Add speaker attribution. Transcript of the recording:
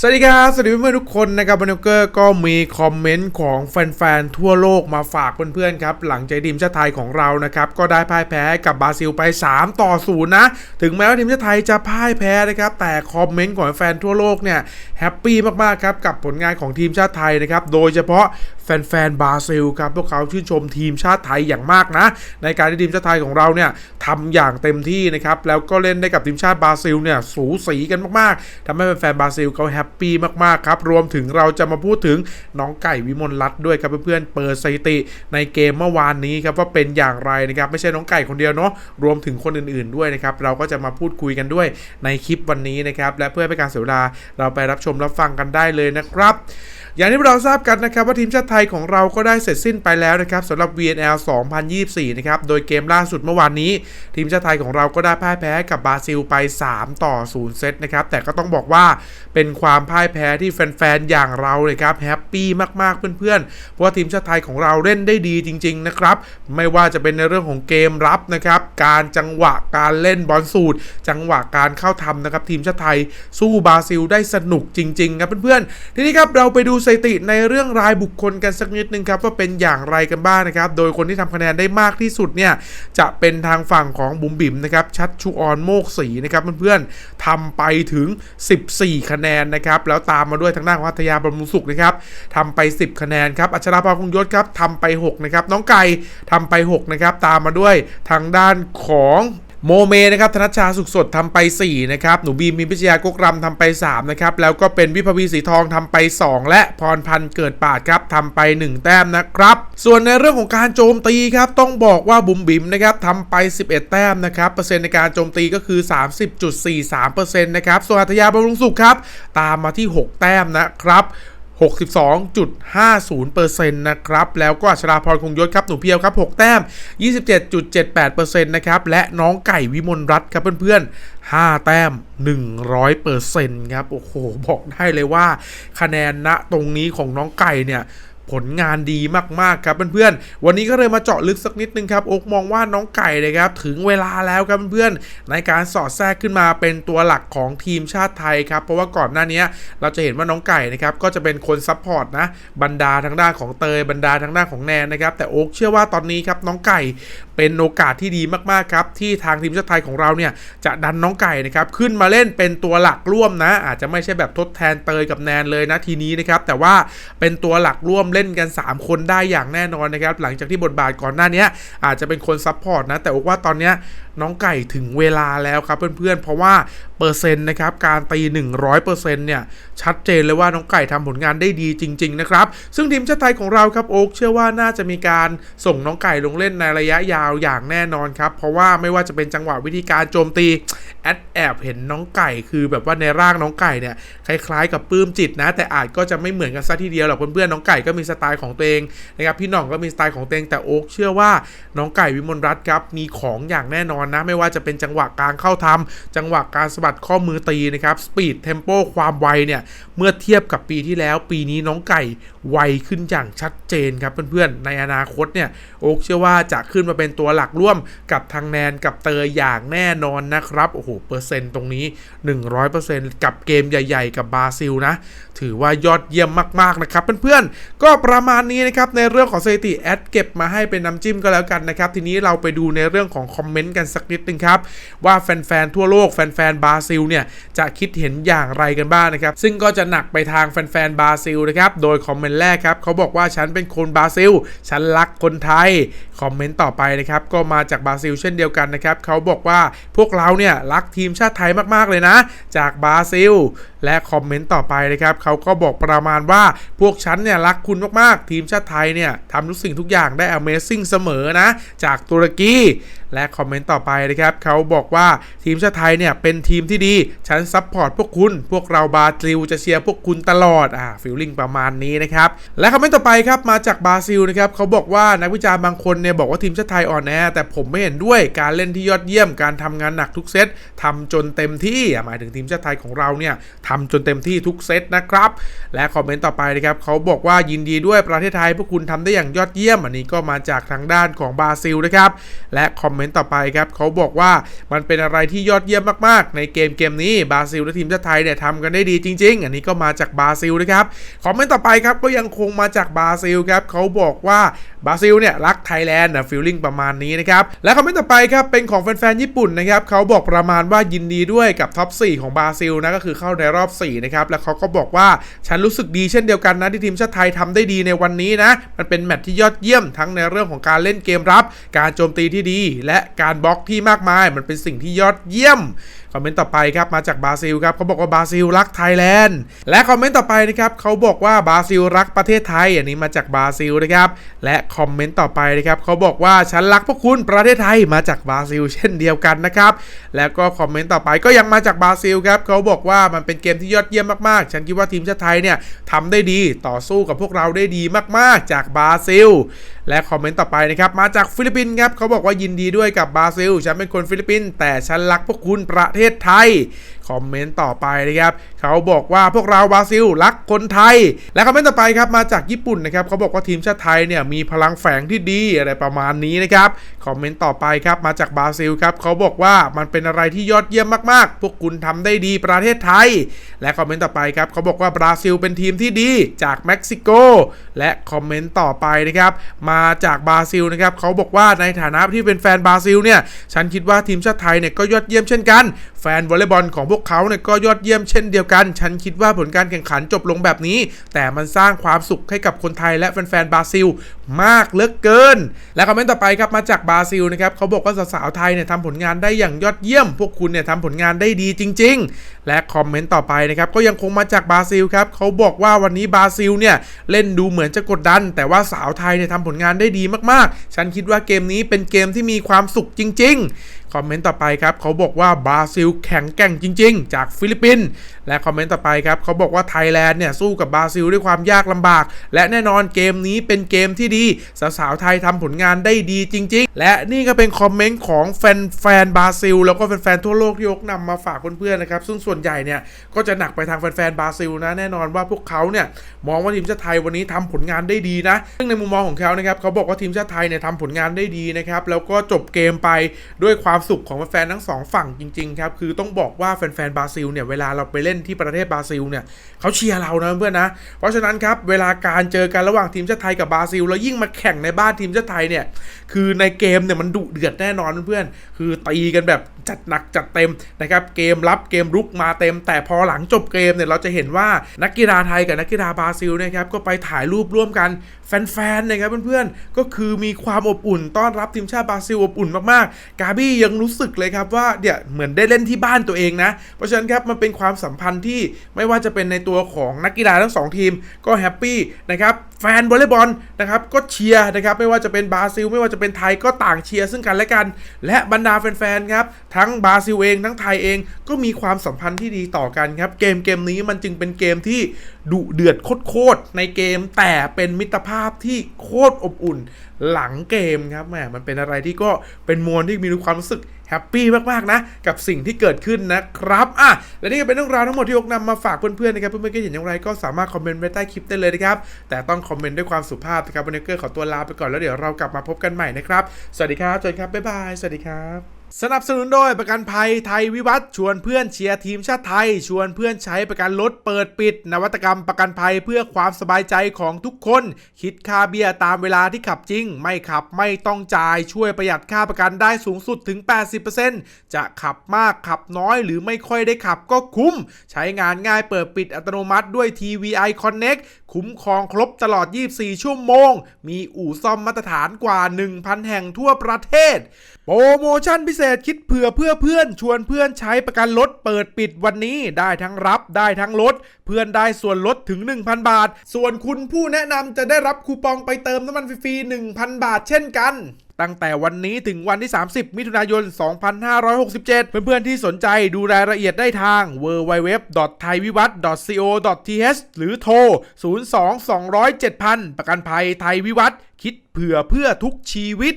Speaker 1: สวัสดีครับ สวัสดีเพื่อนๆทุกคนนะครับบันเกอร์ก็มีคอมเมนต์ของแฟนๆ ทั่วโลกมาฝากเพื่อนๆครับ หลังจากทีมชาติไทยของเรานะครับ ก็ได้พ่ายแพ้กับบราซิลไป 3 ต่อ 0 นะ ถึงแม้ว่าทีมชาติไทยจะพ่ายแพ้นะครับ แต่คอมเมนต์ของแฟนทั่วโลกเนี่ยแฮปปี้มากๆครับ กับผลงานของทีมชาติไทยนะครับ โดยเฉพาะแฟนๆบราซิลครับพวกเขาชื่นชมทีมชาติไทยอย่างมากนะ ในการที่ทีมชาติไทยของเราเนี่ยทำอย่างเต็มที่นะครับ แล้วก็เล่นได้กับทีมชาติบราซิลเนี่ยสูสีกันมากๆทำให้แฟนๆบราซิลเขาแฮปปี้มากๆครับ รวมถึงเราจะมาพูดถึงน้องไก่วิมลรัตด้วยครับเพื่อนๆเปิดสถิติในเกมเมื่อวานนี้ครับว่าเป็นอย่างไรนะครับไม่ใช่น้องไก่คนเดียวเนาะรวมถึงคนอื่นๆด้วยนะครับเราก็จะมาพูดคุยกันด้วยในคลิปวันนี้นะครับและเพื่อไม่ให้การเสียเวลาเราไปรับชมรับฟังกันได้เลยนะครับ อย่างที่เราทราบกันนะครับว่าทีมชาติไทยของเราก็ได้เสร็จสิ้นไปแล้วนะครับสำหรับ VNL 2024 นะครับ โดยเกมล่าสุดเมื่อวานนี้ ทีมชาติไทยของเราก็ได้พ่ายแพ้กับบราซิลไป 3 ต่อ 0 เซตนะครับ แต่ก็ต้องบอกว่าเป็นความพ่ายแพ้ที่แฟนๆ อย่างเราเลยครับแฮปปี้มากๆ เพื่อนๆ เพราะว่าทีมชาติไทยของเราเล่นได้ดีจริง ๆ นะครับ ไม่ว่าจะเป็นในเรื่องของเกมรับนะครับ การจังหวะการเล่นบอลสูตร จังหวะการเข้าทำนะครับทีมชาติไทยสู้บราซิลได้สนุกจริงๆครับเพื่อนๆ ทีนี้ครับเราไปดูสถิติในเรื่องรายบุคคลกันสักนิดนึงครับว่าเป็นอย่างไรกันบ้างนะครับ โดยคนที่ทำคะแนนได้มากที่สุดเนี่ยจะเป็นทางฝั่งของบุ๋มบิ๋มนะครับชัดชูออนโมกศรีนะครับเพื่อนๆทำไปถึง 14 คะแนนนะครับแล้วตามมาด้วยทางด้านของพัทยาบำรุงสุขนะครับทำไป 10 คะแนนครับอัชราภาคงยศครับทำไป 6 นะครับ น้องไก่ทำไป 6 นะครับ ตามมาด้วยทางด้านของ โมเมนะครับธนชชาสุขสดทำไป 4 นะครับ หนูบีมมีพิชยากกรำทำไป 3 นะครับ แล้วก็เป็นวิภวีสีทองทำไป 2 และพรพันธ์เกิดปาดครับทำไป 1 แต้มนะครับ ส่วนในเรื่องของการโจมตีครับ ต้องบอกว่าบุ๋มบิ๋มนะครับทำไป 11 แต้มนะครับ เปอร์เซ็นต์ในการโจมตีก็คือ 30.43%นะครับส่วนอัธยาบำรุงสุขครับ ตามมาที่ 6 แต้มนะครับ 62.50%นะครับ แล้วก็อัชราพรคงยศครับหนูเพียวครับ 6 แต้ม 27.78%นะครับ และน้องไก่วิมลรัตน์ครับเพื่อนๆ 5 แต้ม 100%ครับ โอ้โห บอกได้เลยว่า คะแนนณตรงนี้ของน้องไก่เนี่ย ผลงานดีมากๆครับเพื่อนๆ วันนี้ก็เลยมาเจาะลึกสักนิดนึงครับอกมองว่าน้องไก่นะครับถึงเวลาแล้วครับเพื่อนๆ ในการสอดแทรกขึ้นมาเป็นตัวหลักของทีมชาติไทยครับเพราะว่าก่อนหน้านี้เราจะเห็นว่าน้องไก่นะครับก็จะเป็นคนซัพพอร์ตนะบรรดาทางด้านของเตยบรรดาทางด้านของแนนนะครับแต่โอ๊กเชื่อว่าตอนนี้ครับน้องไก่เป็นโอกาสที่ดีมากๆครับที่ทางทีมชาติไทยของเราเนี่ยจะดันน้องไก่นะครับขึ้นมาเล่นเป็นตัวหลักร่วมนะ อาจจะไม่ใช่แบบทดแทนเตยกับแนนเลยนะทีนี้นะครับแต่ว่าเป็นตัวหลักร่วมเล่นกัน 3 คนได้อย่างแน่นอนนะครับ หลังจากที่บทบาทก่อนหน้านี้อาจจะเป็นคนซัพพอร์ตนะ แต่ว่าตอนเนี้ย น้องไก่ถึงเวลาแล้วครับเพื่อนๆ เพราะว่าเปอร์เซ็นต์นะครับการตี 100%เนี่ยชัดเจนเลยว่าน้องไก่ทำผลงานได้ดีจริง ๆ นะครับ ซึ่งทีมชาติไทยของเราครับโอ๊กเชื่อว่าน่าจะมีการส่งน้องไก่ลงเล่นในระยะยาวอย่างแน่นอนครับ เพราะว่าไม่ว่าจะเป็นจังหวะวิธีการโจมตีแอดแอบเห็นน้องไก่คือแบบว่าในร่างน้องไก่เนี่ยคล้ายๆ กับปื้มจิตนะ แต่อาจก็จะไม่เหมือนกันซะทีเดียวหรอกเพื่อนๆน้องไก่ก็มีสไตล์ของตัวเองนะครับพี่หน่องก็มีสไตล์ของตัวเองแต่โอ๊กเชื่อว่าน้องไก่วิมลรัตน์ครับมีของอย่างแน่นอนนะ ไม่ว่าจะเป็นจังหวะการเข้าทำจังหวะการสะบัดข้อมือตีนะครับสปีดเทมโปความไวเนี่ย เมื่อเทียบกับปีที่แล้ว ปีนี้น้องไก่ไวขึ้นอย่างชัดเจนครับเพื่อนๆ ในอนาคตเนี่ย โอ๊กเชื่อว่าจะขึ้นมาเป็นตัวหลักร่วมกับทางแนนกับเตยอย่างแน่นอนนะครับ โอ้โห เปอร์เซ็นต์ตรงนี้ 100%กับเกมใหญ่ ๆ กับบราซิลนะ ถือว่ายอดเยี่ยมมากๆนะครับเพื่อนๆ ก็ประมาณนี้นะครับในเรื่องของสถิติแอดเก็บมาให้เป็นน้ำจิ้มก็แล้วกันนะครับ ทีนี้เราไปดูในเรื่องของคอมเมนต์กันสักนิดนึงครับ ว่าแฟนๆ ทั่วโลกแฟนๆบราซิลเนี่ยจะคิดเห็นอย่างไรกันบ้างนะครับ ซึ่งก็จะหนักไปทางแฟนๆบราซิลนะครับ โดยคอมเมนต์แรกครับเขาบอกว่าฉันเป็นคนบราซิล ฉันรักคนไทย คอมเมนต์ต่อไปนะครับก็มาจากบราซิลเช่นเดียวกันนะครับเขาบอกว่าพวกเราเนี่ยรักทีมชาติไทยมากๆเลยนะ จากบราซิล และคอมเมนต์ต่อไปนะครับเขาก็บอกประมาณว่าพวกฉันเนี่ยรักคุณมากๆ ทีมชาติไทยเนี่ยทำทุกสิ่งทุกอย่างได้ Amazing เสมอนะ จากตุรกี และคอมเมนต์ต่อไปนะครับเขาบอกว่าทีมชาติไทยเนี่ยเป็นทีมที่ดี ฉันซัพพอร์ตพวกคุณ พวกเราบราซิลจะเชียร์พวกคุณตลอดอ่าฟิลลิ่งประมาณนี้นะครับและคอมเมนต์ต่อไปครับมาจากบราซิลนะครับเขาบอกว่านักวิจารณ์บางคนเนี่ยบอกว่าทีมชาติไทยอ่อนแอแต่ผมไม่เห็นด้วยการเล่นที่ยอดเยี่ยมการทำงานหนักทุกเซตทำจนเต็มที่หมายถึงทีมชาติไทยของเราเนี่ยทำจนเต็มที่ทุกเซตนะครับและคอมเมนต์ต่อไปนะครับเขาบอกว่ายินดีด้วยประเทศไทยพวกคุณทำได้อย่างยอดเยี่ยม อันนี้ก็มาจากทางด้านของบราซิลนะครับและคอมเมนต์นต์ต่อไปครับเขาบอกว่ามันเป็นอะไรที่ยอดเยี่ยมมากๆ ในเกมเกมนี้บราซิลและทีมชาติไทยเนี่ยทำกันได้ดีจริง ๆ อันนี้ก็มาจากบราซิลนะครับคอมเมนต์ต่อไปครับก็ยังคงมาจากบราซิลครับเขาบอกว่าบราซิลเนี่ยรักไทยแลนด์นะฟีลลิ่งประมาณนี้นะครับและคอมเมนต์ต่อไปครับเป็นของแฟนๆญี่ปุ่นนะครับเขาบอกประมาณว่ายินดีด้วยกับท็อป4ของบราซิลนะก็คือเข้าในรอบ4นะครับแล้วเขาก็บอกว่าฉันรู้สึกดีเช่นเดียวกันนะที่ทีมชาติไทยทำได้ดีในวันนี้นะมันเป็นแมตช์ที่ยอดเยี่ยมทั้งในเรื่องของการเล่นเกมรับ การโจมตีที่ดีและและการบล็อกที่มากมายมันเป็นสิ่งที่ยอดเยี่ยม คอมเมนต์ต่อไปครับมาจากบราซิลครับเขาบอกว่าบราซิลรักไทยแลนด์และคอมเมนต์ต่อไปนะครับเขาบอกว่าบราซิลรักประเทศไทย อันนี้มาจากบราซิลนะครับและคอมเมนต์ต่อไปนะครับเขาบอกว่าฉันรักพวกคุณประเทศไทยมาจากบราซิล เช่นเดียวกันนะครับแล้วก็คอมเมนต์ต่อไปก็ยังมาจากบราซิลครับเขาบอกว่ามันเป็นเกมที่ยอดเยี่ยมมากๆ ฉันคิดว่าทีมชาติไทยเนี่ยทำได้ดีต่อสู้กับพวกเราได้ดีมากๆ จากบราซิล และคอมเมนต์ต่อไปนะครับมาจากฟิลิปปินส์ครับเขาบอกว่ายินดีด้วยกับบราซิลฉันเป็นคนฟิลิปปินส์แต่ฉันรักพวกคุณประเทศไทย คอมเมนต์ต่อไปนะครับ เขาบอกว่าพวกเราบราซิลรักคนไทย และคอมเมนต์ต่อไปครับมาจากญี่ปุ่นนะครับเขาบอกว่าทีมชาติไทยเนี่ยมีพลังแฝงที่ดีอะไรประมาณนี้นะครับ คอมเมนต์ต่อไปครับมาจากบราซิลครับเขาบอกว่ามันเป็นอะไรที่ยอดเยี่ยมมากๆ พวกคุณทำได้ดีประเทศไทย และคอมเมนต์ต่อไปครับเขาบอกว่าบราซิลเป็นทีมที่ดีจากเม็กซิโก และคอมเมนต์ต่อไปนะครับมาจากบราซิลนะครับเขาบอกว่าในฐานะที่เป็นแฟนบราซิลเนี่ยฉันคิดว่าทีมชาติไทยเนี่ยก็ยอดเยี่ยมเช่นกัน แฟนวอลเลย์บอลของพวกเขาเนี่ยก็ยอดเยี่ยมเช่นเดียวกัน ฉันคิดว่าผลการแข่งขันจบลงแบบนี้ แต่มันสร้างความสุขให้กับคนไทยและแฟนๆบราซิล มากเหลือเกิน และคอมเมนต์ต่อไปครับมาจากบราซิลนะครับเขาบอกว่าสาวๆไทยเนี่ยทำผลงานได้อย่างยอดเยี่ยม พวกคุณเนี่ยทำผลงานได้ดีจริง ๆ และคอมเมนต์ต่อไปนะครับก็ยังคงมาจากบราซิลครับเขาบอกว่าวันนี้บราซิลเนี่ยเล่นดูเหมือนจะกดดัน แต่ว่าสาวไทยเนี่ยทำผลงานได้ดีมากๆ ฉันคิดว่าเกมนี้เป็นเกมที่มีความสุขจริง ๆ คอมเมนต์ต่อไปครับเขาบอกว่าบราซิลแข็งแกร่งจริง ๆ จากฟิลิปปินส์และคอมเมนต์ต่อไปครับเขาบอกว่าไทยแลนด์เนี่ยสู้กับบราซิลด้วยความยากลำบาก และแน่นอนเกมนี้เป็นเกมที่ดีสาวๆไทยทำผลงานได้ดีจริง ๆ และนี่ก็เป็นคอมเมนต์ของแฟนๆบราซิล แล้วก็แฟนๆทั่วโลกที่ยกนำมาฝากเพื่อนๆนะครับซึ่งส่วนใหญ่เนี่ยก็จะหนักไปทางแฟนๆบราซิลนะแน่นอนว่าพวกเขาเนี่ยมองว่าทีมชาติไทยวันนี้ทำผลงานได้ดีนะซึ่งในมุมมองของเขานะครับเขาบอกว่าทีมชาติไทยเนี่ยทำผลงานได้ดีนะครับแล้วก็จบเกมไปด้วยความสุขของแฟนๆทั้งสองฝั่งจริงๆครับคือต้องบอกว่าแฟนๆบราซิลเนี่ยเวลาเราไปเล่นที่ประเทศบราซิลเนี่ยเขาเชียร์เรานะเพื่อนนะเพราะฉะนั้นครับเวลาการเจอกันระหว่างทีมชาติไทยกับบราซิล แล้วยิ่งมาแข่งในบ้านทีมชาติไทยเนี่ยคือในเกมเนี่ยมันดุเดือดแน่นอนเพื่อนๆคือตีกันแบบจัดหนักจัดเต็มนะครับเกมรับเกมรุกมาเต็ม แต่พอหลังจบเกมเนี่ยเราจะเห็นว่านักกีฬาไทยกับนักกีฬาบราซิลนะครับก็ไปถ่ายรูปร่วมกันแฟนๆนะครับเพื่อนๆก็คือมีความอบอุ่นต้อนรับทีมชาติบราซิลอบอุ่นมากๆ กาบี้ยังรู้สึกเลยครับว่าเนี่ยเหมือนได้เล่นที่บ้านตัวเองนะ เพราะฉะนั้นครับมันเป็นความสัมพันธ์ที่ไม่ว่าจะเป็นในตัวของนักกีฬาทั้งสองทีมก็แฮปปี้นะครับแฟนวอลเลย์บอลนะครับก็เชียร์นะครับไม่ว่าจะเป็นบราซิล ไม่ว่าจะเป็นไทยก็ต่างเชียร์ซึ่งกันและกัน และบรรดาแฟนๆครับทั้งบราซิลเองทั้งไทยเองก็มีความสัมพันธ์ที่ดีต่อกันครับเกมเกมนี้มันจึงเป็นเกมที่ดุเดือดโคตรในเกมแต่เป็นมิตรภาพที่โคตรอบอุ่นหลังเกมครับแหมมันเป็นอะไรที่ก็เป็นมวลที่มีความรู้สึกแฮปปี้มากๆนะ กับสิ่งที่เกิดขึ้นนะครับอะและนี่ก็เป็นเรื่องราวทั้งหมดที่ยกนำมาฝากเพื่อนๆนะครับ เพื่อนๆก็เห็นอย่างไรก็สามารถคอมเมนต์ไว้ใต้คลิปได้เลยนะครับ แต่ต้องคอมเมนต์ด้วยความสุภาพนะครับวันนี้เกอร์ขอตัวลาไปก่อนแล้วเดี๋ยวเรากลับมาพบกันใหม่นะครับ สวัสดีครับจนครับบ๊ายบายสวัสดีครับ สนับสนุนโดยประกันภัยไทยวิวัฒน์ชวนเพื่อนเชียร์ทีมชาติไทย ชวนเพื่อนใช้ประกันรถเปิดปิด นวัตกรรมประกันภัยเพื่อความสบายใจของทุกคน คิดค่าเบี้ยตามเวลาที่ขับจริง ไม่ขับไม่ต้องจ่ายช่วยประหยัดค่าประกันได้สูงสุดถึง 80%จะขับมากขับน้อยหรือไม่ค่อยได้ขับก็คุ้ม ใช้งานง่ายเปิดปิดอัตโนมัติด้วย TVI Connect คุ้มครองครบตลอด 24 ชั่วโมง มีอู่ซ่อมมาตรฐานกว่า 1,000 แห่งทั่วประเทศ โปรโมชั่นพิเศษคิดเผื่อเพื่อเพื่อนชวนเพื่อนใช้ประกันรถเปิดปิดวันนี้ได้ทั้งรับได้ทั้งลด เพื่อนได้ส่วนลดถึง 1,000 บาท ส่วนคุณผู้แนะนำจะได้รับคูปองไปเติมน้ำมันฟรีๆ1,000 บาทเช่นกันตั้งแต่วันนี้ถึงวันที่ 30 มิถุนายน 2567 เพื่อนๆที่สนใจดูรายละเอียดได้ทาง www.thaivivat.co.th หรือโทร 02 200 7000 ประกันภัยไทยวิวัฒน์คิดเผื่อเพื่อทุกชีวิต